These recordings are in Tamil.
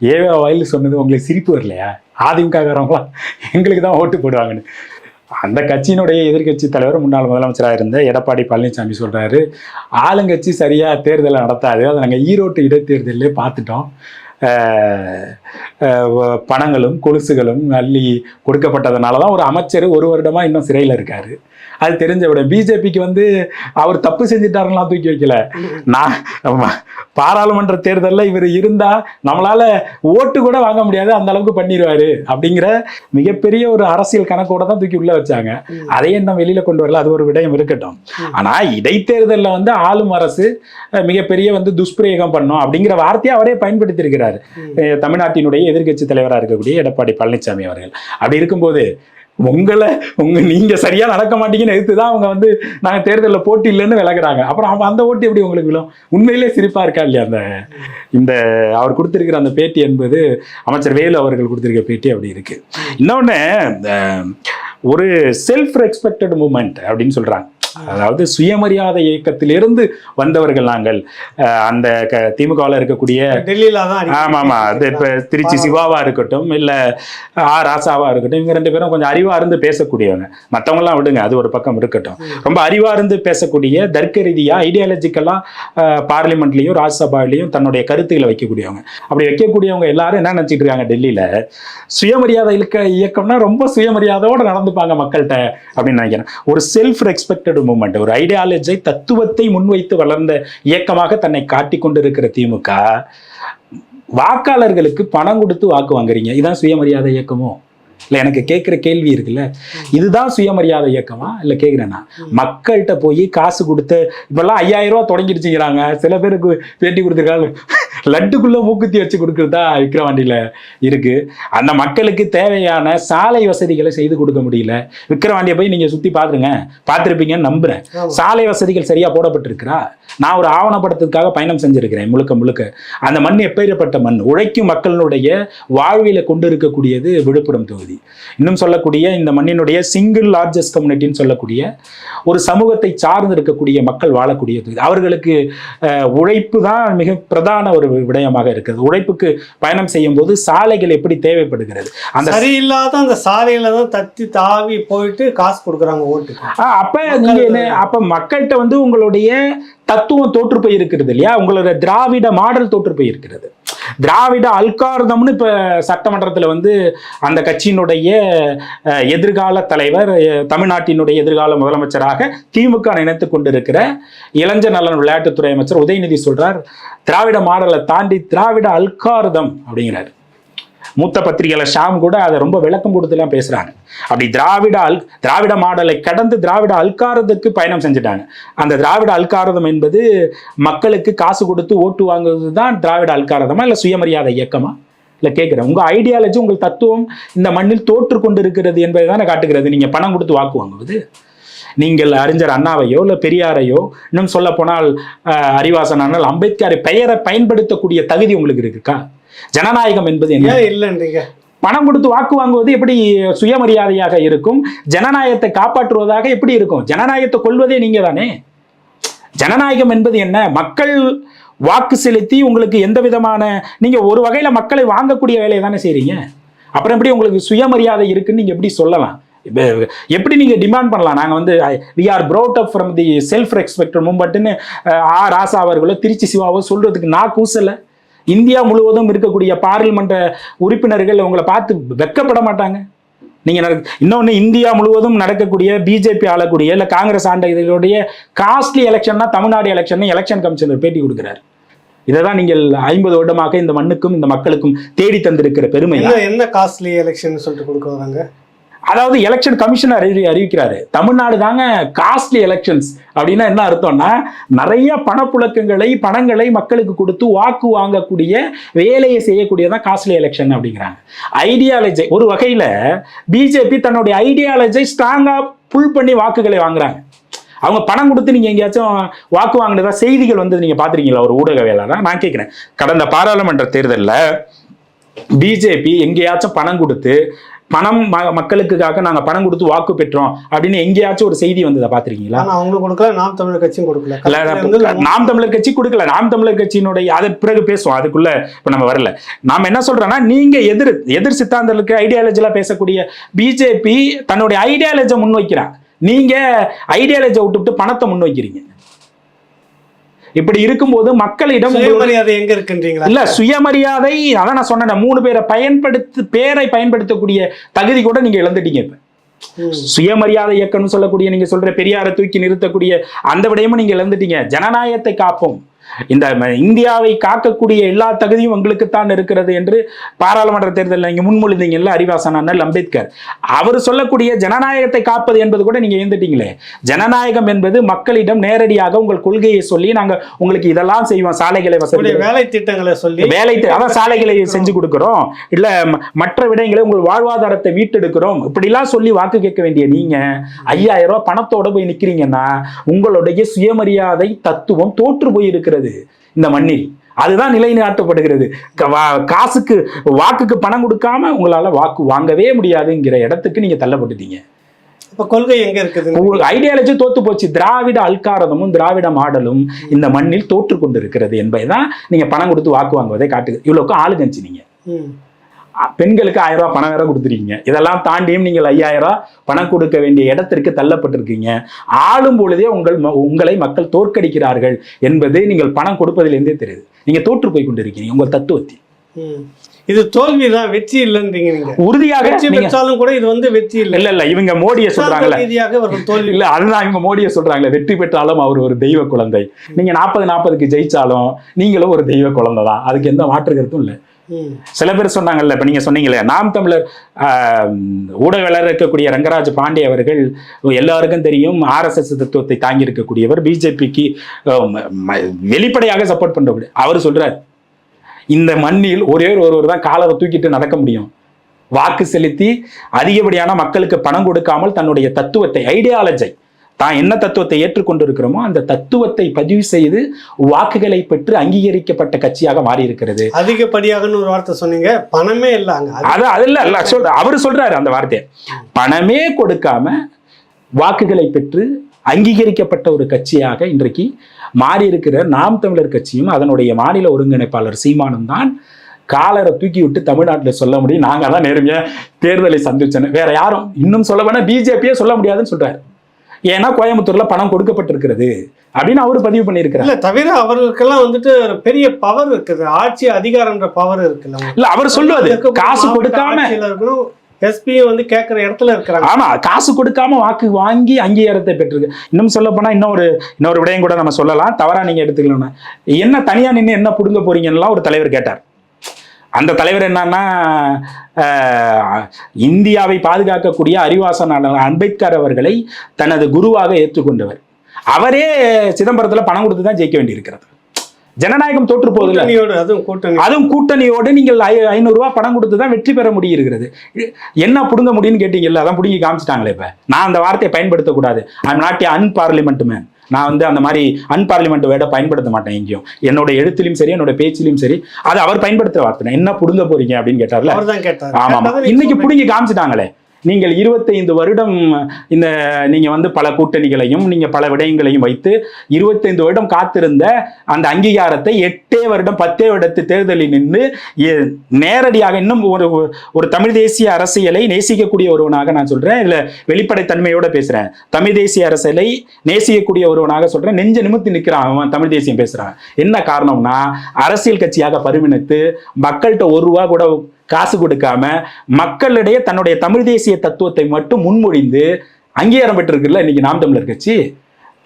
ஏவா வயல் சொன்னது உங்களுக்கு சிரிப்பு வரலையா? அதிமுககாரவங்களாம் எங்களுக்கு தான் ஓட்டு போடுவாங்கன்னு. அந்த கட்சியினுடைய எதிர்க்கட்சி தலைவர் முன்னாள் முதலமைச்சராக இருந்த எடப்பாடி பழனிசாமி சொல்கிறாரு ஆளுங்கட்சி சரியாக தேர்தலை நடத்தாது. அதை நாங்கள் ஈரோட்டு இடைத்தேர்தலே பார்த்துட்டோம். பணங்களும் கொலுசுகளும் அள்ளி கொடுக்கப்பட்டதுனால தான் ஒரு அமைச்சர் ஒரு வருடமாக இன்னும் சிறையில் இருக்காரு. அது தெரிஞ்ச விட பிஜேபிக்கு வந்து அவர் தப்பு செஞ்சிட்டாருலாம் தூக்கி வைக்கல. நான் பாராளுமன்ற தேர்தலில் இவர் இருந்தா நம்மளால ஓட்டு கூட வாங்க முடியாது அந்த அளவுக்கு பண்ணிடுவாரு அப்படிங்கிற மிகப்பெரிய ஒரு அரசியல் கணக்கோட தான் தூக்கி உள்ள வச்சாங்க. அதையும் இன்னும் வெளியில கொண்டு வரல அது ஒரு விடயம் இருக்கட்டும். ஆனா இடைத்தேர்தலில் வந்து ஆளும் அரசு மிகப்பெரிய வந்து துஷ்பிரயோகம் பண்ணும் அப்படிங்கிற வார்த்தையை அவரே பயன்படுத்தி இருக்கிறாரு அஹ், தமிழ்நாட்டினுடைய எதிர்க்கட்சி தலைவராக இருக்கக்கூடிய எடப்பாடி பழனிசாமி அவர்கள். அப்படி இருக்கும்போது உங்களை உங்க நீங்க சரியா நடக்க மாட்டீங்கன்னு எடுத்து தான் அவங்க வந்து நாங்க தேர்தலில் போட்டி இல்லைன்னு விளக்குறாங்க. அப்புறம் அவன் அந்த ஓட்டு எப்படி உங்களுக்கு விழும்? உண்மையிலே சிரிப்பா இருக்கா இல்லையா அந்த இந்த அவர் கொடுத்திருக்கிற அந்த பேட்டி என்பது அமைச்சர் வேலு அவர்கள் கொடுத்திருக்க பேட்டி அப்படி இருக்கு. இன்னொன்னு இந்த ஒரு செல்ஃப் ரெஸ்பெக்டட் மூமெண்ட் அப்படின்னு சொல்றாங்க. அதாவது சுயமரியாதை இயக்கத்திலிருந்து வந்தவர்கள் நாங்கள். அந்த திமுகவில் இருக்கக்கூடிய டெல்லியில தான் அடிக்கடி ஆமா ஆமா அது இப்ப திருச்சி சிவாவா இருக்கட்டும் இல்ல ஆ ராசாவா இருக்கட்டும் இவங்க ரெண்டு பேரும் கொஞ்சம் அறிவா இருந்து பேசக்கூடியவங்க. மத்தவங்க எல்லாம் விடுங்க அது ஒரு பக்கம் இருக்கட்டும். ரொம்ப அறிவா இருந்து பேசக்கூடிய தர்க்க ரீதியா ஐடியாலஜிக்கலா பார்லிமெண்ட்லயும் ராஜ்சபாலையும் தன்னுடைய கருத்துக்களை வைக்கக்கூடியவங்க. அப்படி வைக்கக்கூடியவங்க எல்லாரும் என்ன நினைச்சிட்டு இருக்காங்க டெல்லியில? சுயமரியாதை இயக்க இயக்கம்னா ரொம்ப சுயமரியாதையோட நடந்துப்பாங்க மக்கள்கிட்ட அப்படின்னு நினைக்கிறேன். ஒரு செல்ஃப் ரெஸ்பெக்டட் மூமெண்ட் ஒரு ஐடியாலஜி தத்துவத்தை முன்வைத்து வளர்ந்த இயக்கமாக தன்னை காட்டிக் கொண்டிருக்கிற திமுக வாக்காளர்களுக்கு பணம் கொடுத்து வாக்கு வாங்குறீங்க. இதான் சுயமரியாதை இயக்கமோ? இல்லை எனக்கு கேட்குற கேள்வி இருக்குல்ல? இதுதான் சுயமரியாதை இயக்கமா? இல்லை கேட்குறேன்னா மக்கள்கிட்ட போய் காசு கொடுத்து இப்பெல்லாம் ஐயாயிரம் ரூபா தொடங்கிடுச்சுங்கிறாங்க. சில பேருக்கு பேட்டி கொடுத்துருக்காங்க. லட்டுக்குள்ள மூக்குத்தி வச்சு கொடுக்குறதா விக்கிரவாண்டியில் இருக்கு. அந்த மக்களுக்கு தேவையான சாலை வசதிகளை செய்து கொடுக்க முடியல. விக்கிரவாண்டியை போய் நீங்கள் சுற்றி பார்த்துருங்க பார்த்துருப்பீங்கன்னு நம்புறேன். ஆமா. சாலை வசதிகள் சரியா போடப்பட்டிருக்கிறா? நான் ஒரு ஆவணப்படத்துக்காக பயணம் செஞ்சிருக்கிறேன் முழுக்க முழுக்க. அந்த மண் எப்பேற்பட்ட மண்? உழைக்கும் மக்களினுடைய வாழ்வில கொண்டு இருக்கக்கூடியது விழுப்புரம் தொகுதி. இன்னும் சொல்லக்கூடிய இந்த மண்ணினுடைய சிங்கிள் லார்ஜஸ்ட் கம்யூனிட்டின்னு சொல்லக்கூடிய ஒரு சமூகத்தை சார்ந்து இருக்கக்கூடிய மக்கள் வாழக்கூடிய தொகுதி. அவர்களுக்கு உழைப்பு தான் மிக பிரதான ஒரு விடயமாக இருக்கிறது உழைப்புக்கு பயணம் செய்யும் போது சாலைகள் எப்படி தேவைப்படுகிறது? அந்த சரியில்லாத அந்த சாலையில தான் தத்தி தாவி போயிட்டு காசு கொடுக்குறாங்க ஓட்டுக்கு. ஆ, அப்ப நீங்க அப்ப மக்கள்கிட்ட வந்து உங்களுடைய தத்துவம் தோற்று போய் இருக்கிறது இல்லையா? உங்களோட திராவிட மாடல் தோற்று போய் இருக்கிறது. திராவிட அல்காரதம்னு இப்ப சட்டமன்றத்துல வந்து அந்த கட்சியினுடைய அஹ், எதிர்கால தலைவர் தமிழ்நாட்டினுடைய எதிர்கால முதலமைச்சராக திமுக நினைத்து கொண்டிருக்கிற இளைஞர் நலன் விளையாட்டுத்துறை அமைச்சர் உதயநிதி சொல்றார் திராவிட மாடலை தாண்டி திராவிட அல்காரதம் அப்படிங்கிறார். மூத்த பத்திரிகையாளர் ஷாம் கூட அதை ரொம்ப விளக்கம் கொடுத்துலாம் பேசுறாங்க. அப்படி திராவிட அல் திராவிட மாடலை கடந்து திராவிட அல்காரத்துக்கு பயணம் செஞ்சுட்டாங்க. அந்த திராவிட அல்காரதம் என்பது மக்களுக்கு காசு கொடுத்து ஓட்டு வாங்குவது தான் திராவிட அல்காரதமா இல்லை சுயமரியாதை இயக்கமா? இல்லை கேட்குறேன் உங்கள் ஐடியாலஜி உங்கள் தத்துவம் இந்த மண்ணில் தோற்று கொண்டு இருக்கிறது என்பதை தானே காட்டுகிறது. நீங்கள் பணம் கொடுத்து வாக்கு வாங்குவது. நீங்கள் அறிஞர் அண்ணாவையோ இல்லை பெரியாரையோ இன்னும் சொல்ல போனால் அறிவாசனானால் அம்பேத்கரை பெயரை பயன்படுத்தக்கூடிய தகுதி உங்களுக்கு இருக்கா? ஜனநாயகம் என்பது என்ன? இல்லைன்றீங்க? பணம் கொடுத்து வாக்கு வாங்குவது எப்படி சுயமரியாதையாக இருக்கும்? ஜனநாயகத்தை காப்பாற்றுவதாக எப்படி இருக்கும்? ஜனநாயகத்தை கொள்வதே நீங்க தானே ஜனநாயகம் என்பது என்ன? மக்கள் வாக்கு செலுத்தி உங்களுக்கு எந்த விதமான நீங்க ஒரு வகையில மக்களை வாங்கக்கூடிய வேலையை தானே செய்றீங்க? அப்புறம் எப்படி உங்களுக்கு சுயமரியாதை இருக்குன்னு நீங்க எப்படி சொல்லலாம்? எப்படி நீங்க டிமாண்ட் பண்ணலாம்? நாங்க வந்து we are brought up from the self respect மூமெண்ட்னு ஆ ராசா அவர்களோ திருச்சி சிவாவோ சொல்றதுக்கு நான் கூசல. இந்தியா முழுவதும் இருக்கக்கூடிய பார்லிமெண்ட் உறுப்பினர்கள் உங்களை பார்த்து வெக்கப்பட மாட்டாங்க. நீங்க நட- இன்னொன்னு இந்தியா முழுவதும் நடக்கக்கூடிய பிஜேபி ஆளக்கூடிய இல்ல காங்கிரஸ் ஆண்ட இதனுடைய காஸ்ட்லி எலெக்ஷன்னா தமிழ்நாடு எலெக்ஷன் எலெக்ஷன் கமிஷனர் பேட்டி கொடுக்கிறார். இதை தான் நீங்கள் ஐம்பது வருடமாக இந்த மண்ணுக்கும் இந்த மக்களுக்கும் தேடி தந்திருக்கிற பெருமை. என்ன என்ன காஸ்ட்லி எலெக்ஷன் சொல்லிட்டு கொடுக்க வராங்க? அதாவது எலெக்ஷன் கமிஷனர் அறிவிக்கிறாரு. தமிழ்நாடு தாங்க காஸ்ட்லி எலெக்ஷன்ஸ் அப்படின்னா என்ன அர்த்தம்னா நிறைய பணப்புழக்கங்களை பணங்களை மக்களுக்கு கொடுத்து வாக்கு வாங்கக்கூடிய வேலையை செய்யக்கூடியதான் காஸ்ட்லி எலெக்ஷன் அப்படிங்கிறாங்க. ஐடியாலஜி ஒரு வகையில பிஜேபி தன்னுடைய ஐடியாலஜை ஸ்ட்ராங்கா புல் பண்ணி வாக்குகளை வாங்குறாங்க. அவங்க பணம் கொடுத்து நீங்க எங்கேயாச்சும் வாக்கு வாங்கினதா செய்திகள் வந்து நீங்க பாத்திருக்கீங்களா ஒரு ஊடகவியலாளரா நான் கேட்கிறேன். கடந்த பாராளுமன்ற தேர்தலில் பிஜேபி எங்கேயாச்சும் பணம் கொடுத்து பணம் மக்களுக்காக நாங்க பணம் கொடுத்து வாக்கு பெற்றோம் அப்படின்னு எங்கேயாச்சும் ஒரு செய்தி வந்ததை பாத்திருக்கீங்களா ஆனா அவங்களுக்கு கொடுக்கல நாம் தமிழர் கட்சியும் கொடுக்கல. நாம் தமிழர் கட்சி கொடுக்கல. நாம் தமிழர் கட்சியினுடைய அதை பிறகு பேசுவோம். அதுக்குள்ள இப்ப நம்ம வரல. நாம என்ன சொல்றோம்னா நீங்க எதிர் எதிர் சித்தாந்தலுக்கு ஐடியாலஜிலாம் பேசக்கூடிய பிஜேபி தன்னுடைய ஐடியாலஜை முன்வைக்கிறாங்க. நீங்க ஐடியாலஜை விட்டுவிட்டு பணத்தை முன்வைக்கிறீங்க. இப்படி இருக்கும்போது மக்களிடம் சுயமரியாதை எங்க இருக்குன்றீங்களா? இல்ல சுயமரியாதை அதான் நான் சொன்னேன் மூணு பேரை பயன்படுத்து பேரை பயன்படுத்தக்கூடிய தகுதி கூட நீங்க இழந்துட்டீங்க இப்ப. சுயமரியாதை இயக்கம்னு சொல்லக்கூடிய நீங்க சொல்ற பெரியாரை தூக்கி நிறுத்தக்கூடிய அந்த விடயமும் நீங்க இழந்துட்டீங்க. ஜனநாயகத்தை காப்போம். இந்த இந்தியாவை காக்கக்கூடிய எல்லா தகுதியும் உங்களுக்குத்தான் இருக்கிறது என்று பாராளுமன்ற தேர்தலில் நீங்க முன்மொழிந்தீங்கல்ல அறிவாசன் அண்ணல் அம்பேத்கர். அவர் சொல்லக்கூடிய ஜனநாயகத்தை காப்பது என்பது கூட நீங்க எழுந்துட்டீங்களே ஜனநாயகம் என்பது மக்களிடம் நேரடியாக உங்கள் கொள்கையை சொல்லி நாங்க உங்களுக்கு இதெல்லாம் செய்வோம் சாலைகளை வசதி வேலை திட்டங்களை சொல்லி வேலை அதான் சாலைகளை செஞ்சு கொடுக்கிறோம். இல்ல மற்ற விடயங்களை உங்கள் வாழ்வாதாரத்தை மீட்டெடுக்கிறோம். இப்படிலாம் சொல்லி வாக்கு கேட்க வேண்டிய நீங்க ஐயாயிரம் ரூபாய் பணத்தோட போய் நிக்கிறீங்கன்னா உங்களுடைய சுயமரியாதை தத்துவம் தோற்று போய் இருக்கிறது இந்த மண்ணில். அதுதான் நிலைநாட்டப்படுகிறது. காசுக்கு வாக்குக்கு பணம் கொடுக்காம உங்களால வாக்கு வாங்கவே முடியாதுங்கிற இடத்துக்கு நீங்க தள்ளப்பட்டுட்டீங்க. இப்ப கொள்கை எங்க இருக்குது? உங்களுக்கு ஐடியாலஜி தோத்து போச்சு. திராவிட அல்காரதமும் திராவிட மாடலும் இந்த மண்ணில் தோற்று கொண்டு இருக்கிறது என்பதுதான் நீங்க பணம் கொடுத்து வாக்கு வாங்குவதை காட்டுது. இவ்வளவுக்கு ஆளுங்கட்சி நீங்க. பெண்களுக்கு ஆயிரம் ரூபாய் பணம் வேற கொடுத்துருக்கீங்க இதெல்லாம் தாண்டியும் நீங்கள் ஐயாயிரம் ரூபாய் பணம் கொடுக்க வேண்டிய இடத்திற்கு தள்ளப்பட்டிருக்கீங்க. ஆளும் பொழுதே உங்கள் உங்களை மக்கள் தோற்கடிக்கிறார்கள் என்பது நீங்கள் பணம் கொடுப்பதிலிருந்தே தெரியுது. நீங்க தோற்று போய் கொண்டிருக்கீங்க உங்கள் தத்துவத்தில். இது தோல்விதான் வெற்றி இல்லைன்றீங்க நீங்க. உறுதியாக வெற்றி பெற்றாலும் கூட இது வந்து வெற்றி இல்லை. இல்ல இல்ல இவங்க மோடியை சொல்றாங்கல்ல. ரீதியாக இவர்கள் தோல்வி இல்ல அதுதான் இவங்க மோடியை சொல்றாங்களே வெற்றி பெற்றாலும் அவர் ஒரு தெய்வ குழந்தை. நீங்க நாற்பது நாற்பதுக்கு ஜெயிச்சாலும் நீங்களும் ஒரு தெய்வ குழந்தை தான் அதுக்கு எந்த மாற்று கருத்தும் இல்லை. சில பேர் சொன்னாங்கல்ல இப்போ நீங்கள் சொன்னீங்களே நாம் தமிழர் ஆஹ், இருக்கக்கூடிய ரங்கராஜ் பாண்டே அவர்கள் எல்லாருக்கும் தெரியும் ஆர்எஸ்எஸ் தத்துவத்தை தாங்கி இருக்கக்கூடியவர் பிஜேபிக்கு வெளிப்படையாக சப்போர்ட் பண்றவர். அவர் சொல்கிறார் இந்த மண்ணில் ஒரே ஒருவர் தான் காலரை தூக்கிட்டு நடக்க முடியும். வாக்கு செலுத்தி அதிகப்படியான மக்களுக்கு பணம் கொடுக்காமல் தன்னுடைய தத்துவத்தை ஐடியாலஜை தான் என்ன தத்துவத்தை ஏற்றுக்கொண்டிருக்கிறோமோ அந்த தத்துவத்தை பதிவு செய்து வாக்குகளை பெற்று அங்கீகரிக்கப்பட்ட கட்சியாக மாறி இருக்கிறது அதிகப்படியாகன்னு ஒரு வார்த்தை சொன்னீங்க. பணமே இல்ல அங்க. அது- அது இல்ல சொல்ற அவர் சொல்றாரு அந்த வார்த்தையை. பணமே கொடுக்காம வாக்குகளை பெற்று அங்கீகரிக்கப்பட்ட ஒரு கட்சியாக இன்றைக்கு மாறி இருக்கிற நாம் தமிழர் கட்சியும் அதனுடைய மாநில ஒருங்கிணைப்பாளர் சீமானும் தான் காலரை தூக்கி விட்டு தமிழ்நாட்டில் சொல்ல முடியும். நாங்க தான் நேர்மையா தேர்தலை சந்திச்சோன்னு. வேற யாரும் இன்னும் சொல்ல வேணா பிஜேபியே சொல்ல முடியாதுன்னு சொல்றாரு. ஏன்னா கோயம்புத்தூர்ல பணம் கொடுக்கப்பட்டிருக்கிறது அப்படின்னு அவரு பதிவு பண்ணியிருக்கிறார். இல்ல தவிர அவர்களுக்கெல்லாம் வந்துட்டு ஒரு பெரிய பவர் இருக்குது. ஆட்சி அதிகாரம்ன்ற பவர் இருக்குல்ல. இல்ல அவர் இருக்கக்கூடிய காசு கொடுக்காம எஸ்பி வந்து கேட்கிற இடத்துல இருக்கிறாங்க. ஆமா காசு கொடுக்காம வாக்கு வாங்கி அங்கீகாரத்தை பெற்றிருக்கு. இன்னும் சொல்ல போனா இன்னொரு இன்னொரு விடயம் கூட நம்ம சொல்லலாம். தவறா நீங்க எடுத்துக்கலன்னா. என்ன தனியா நின்று என்ன புடுங்க போறீங்கன்னுலாம் ஒரு தலைவர் கேட்டார். அந்த தலைவர் என்னன்னா இந்தியாவை பாதுகாக்கக்கூடிய அறிவாசன் அம்பேத்கர் அவர்களை தனது குருவாக ஏற்றுக்கொண்டவர். அவரே சிதம்பரத்துல பணம் கொடுத்து தான் ஜெயிக்க வேண்டியிருக்கிறது. ஜனநாயகம் தோற்று கூட்டணியோடு அதுவும் கூட்டணி. அதுவும் கூட்டணியோடு நீங்கள் ஐ- ஐநூறு ரூபாய் பணம் கொடுத்து தான் வெற்றி பெற முடியிருக்கிறது. என்ன புடுங்க முடியும்னு கேட்டீங்கல்ல? அதான் புடுங்கி காமிச்சிட்டாங்களே இப்ப. நான் அந்த வார்த்தையை பயன்படுத்தக்கூடாது. I'm not a unparliamentary man நான் வந்து அந்த மாதிரி அன்பார்லிமெண்ட் வேர்டை பயன்படுத்த மாட்டேன் எங்கேயும். என்னோட எழுத்திலும் சரி என்னோட பேச்சிலும் சரி அது அவர் பயன்படுத்துற வார்த்தை என்ன புடுங்க போறீங்க அப்படின்னு கேட்டார்ல? ஆமா இன்னைக்கு. புடுங்கி காமிச்சிட்டாங்களே. நீங்கள் 25 வருடம் இந்த நீங்கள் வந்து பல கூட்டணிகளையும் நீங்கள் பல விடயங்களையும் வைத்து 25 வருடம் காத்திருந்த அந்த அங்கீகாரத்தை எட்டே வருடம் பத்தே வருடத்து தேர்தலில் நின்று நேரடியாக இன்னும் ஒரு ஒரு தமிழ் தேசிய அரசியலை நேசிக்கக்கூடிய ஒருவனாக நான் சொல்கிறேன் இல்லை வெளிப்படைத்தன்மையோட பேசுகிறேன் தமிழ் தேசிய அரசியலை நேசிக்கக்கூடிய ஒருவனாக சொல்கிறேன் நெஞ்ச நிமித்தி நிற்கிறான் அவன் தமிழ் தேசியம் பேசுகிறான் என்ன காரணம்னா அரசியல் கட்சியாக பரிமணித்து மக்கள்கிட்ட ஒரு ரூபா கூட காசு கொடுக்காம மக்களிடையே தன்னுடைய தமிழ் தேசிய தத்துவத்தை மட்டும் முன்மொழிந்து அங்கீகாரம் பெற்றிருக்குல்ல இன்னைக்கு நாம் தமிழர் கட்சி?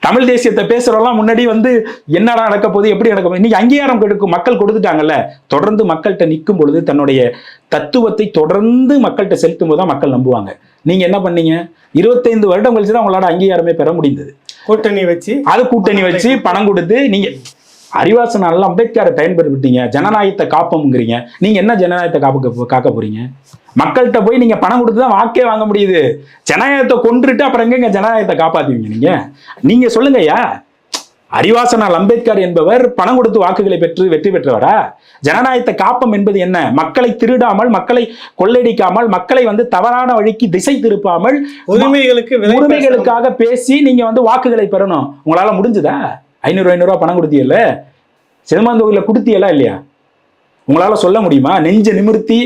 தமிழ் தேசியத்தை பேசுறவங்களாம் முன்னாடி வந்து என்னடா நடக்க போகுது எப்படி நடக்க போகுது? இன்னைக்கு அங்கீகாரம் கொடுக்கும் மக்கள் கொடுத்துட்டாங்கல்ல? தொடர்ந்து மக்கள்கிட்ட நிற்கும் பொழுது தன்னுடைய தத்துவத்தை தொடர்ந்து மக்கள்கிட்ட செலுத்தும் போது தான் மக்கள் நம்புவாங்க. நீங்க என்ன பண்ணீங்க? இருபத்தைந்து வருடம் கழிச்சு தான் உங்களால அங்கீகாரமே பெற முடிந்தது. கூட்டணி வச்சு அது கூட்டணி வச்சு பணம் கொடுத்து நீங்க அறிவாசன் நல்லா அம்பேத்கரை பயன்படுத்திட்டீங்க ஜனநாயகத்தை காப்போம்ங்கிறீங்க. நீங்க என்ன ஜனநாயகத்தை காக்க காக்க போறீங்க? மக்கள்கிட்ட போய் நீங்க பணம் கொடுத்து தான் வாக்கே வாங்க முடியுது. ஜனநாயகத்தை கொன்றுட்டு அப்புறம் எங்கங்க ஜனநாயகத்தை காப்பாத்துவீங்க நீங்க? நீங்க சொல்லுங்கய்யா அறிவாசனால் அம்பேத்கர் என்பவர் பணம் கொடுத்து வாக்குகளை பெற்று வெற்றி பெற்றவரா? ஜனநாயகத்தை காப்பம் என்பது என்ன? மக்களை திருடாமல் மக்களை கொள்ளையடிக்காமல் மக்களை வந்து தவறான வழிக்கு திசை திருப்பாமல் உரிமைகளுக்கு உரிமைகளுக்காக பேசி நீங்க வந்து வாக்குகளை பெறணும். உங்களால முடிஞ்சுதா? ஐநூறு ஐநூறுரூவா பணம் கொடுத்தீங்கல்ல சிதம்பரம் கொடுத்தியெல்லாம் இல்லையா? உங்களால் சொல்ல முடியுமா? நெஞ்ச நிமிர்த்தி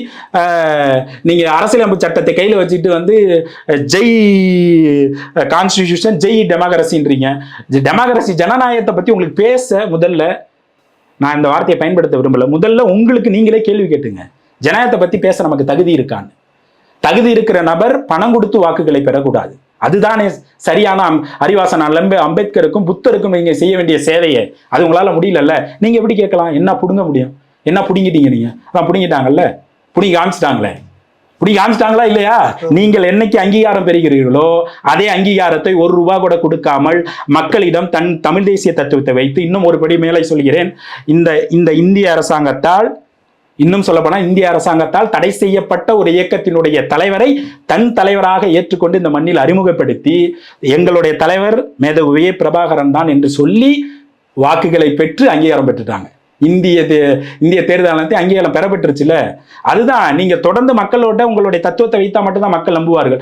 நீங்கள் அரசியலமைப்பு சட்டத்தை கையில் வச்சுட்டு வந்து ஜெய் கான்ஸ்டிடியூஷன் ஜெய் டெமோக்ரஸின்றீங்க. டெமோக்ரஸி ஜனநாயகத்தை பற்றி உங்களுக்கு பேச முதல்ல நான் இந்த வார்த்தையை பயன்படுத்த விரும்பல. முதல்ல உங்களுக்கு நீங்களே கேள்வி கேட்டுங்க. ஜனநாயகத்தை பற்றி பேச நமக்கு தகுதி இருக்கான்னு. தகுதி இருக்கிற நபர் பணம் கொடுத்து வாக்குகளை பெறக்கூடாது. அதுதானே சரியான அறிவாசன் அலம்பே அம்பேத்கருக்கும் புத்தருக்கும் நீங்கள் செய்ய வேண்டிய சேவையை. அது உங்களால முடியலல்ல. நீங்க எப்படி கேட்கலாம்? என்ன புடுங்க முடியும்? என்ன பிடுங்கிட்டீங்க நீங்க? அதான் பிடுங்கிட்டாங்கல்ல? புடுங்கி காமிச்சிட்டாங்களே. பிடி காமிச்சிட்டாங்களா இல்லையா? நீங்கள் என்னைக்கு அங்கீகாரம் பெறுகிறீர்களோ அதே அங்கீகாரத்தை ஒரு ரூபா கூட கொடுக்காமல் மக்களிடம் தன் தமிழ் தேசிய தத்துவத்தை வைத்து இன்னும் ஒரு படி மேலே சொல்கிறேன். இந்த இந்த இந்திய அரசாங்கத்தால் இன்னும் சொல்லப்போனால் இந்திய அரசாங்கத்தால் தடை செய்யப்பட்ட ஒரு இயக்கத்தினுடைய தலைவரை தன் தலைவராக ஏற்றுக்கொண்டு இந்த மண்ணில் அறிமுகப்படுத்தி எங்களுடைய தலைவர் மேதகு வே பிரபாகரன் தான் என்று சொல்லி வாக்குகளை பெற்று அங்கீகாரம் பெற்றுட்டாங்க. இந்திய தே- இந்திய தேர்தல் ஆணையத்தை அங்கீகாரம் பெறப்பட்டுருச்சுல அதுதான் நீங்க தொடர்ந்து மக்களோட உங்களுடைய தத்துவத்தை வைத்தா மட்டும்தான் மக்கள் நம்புவார்கள்.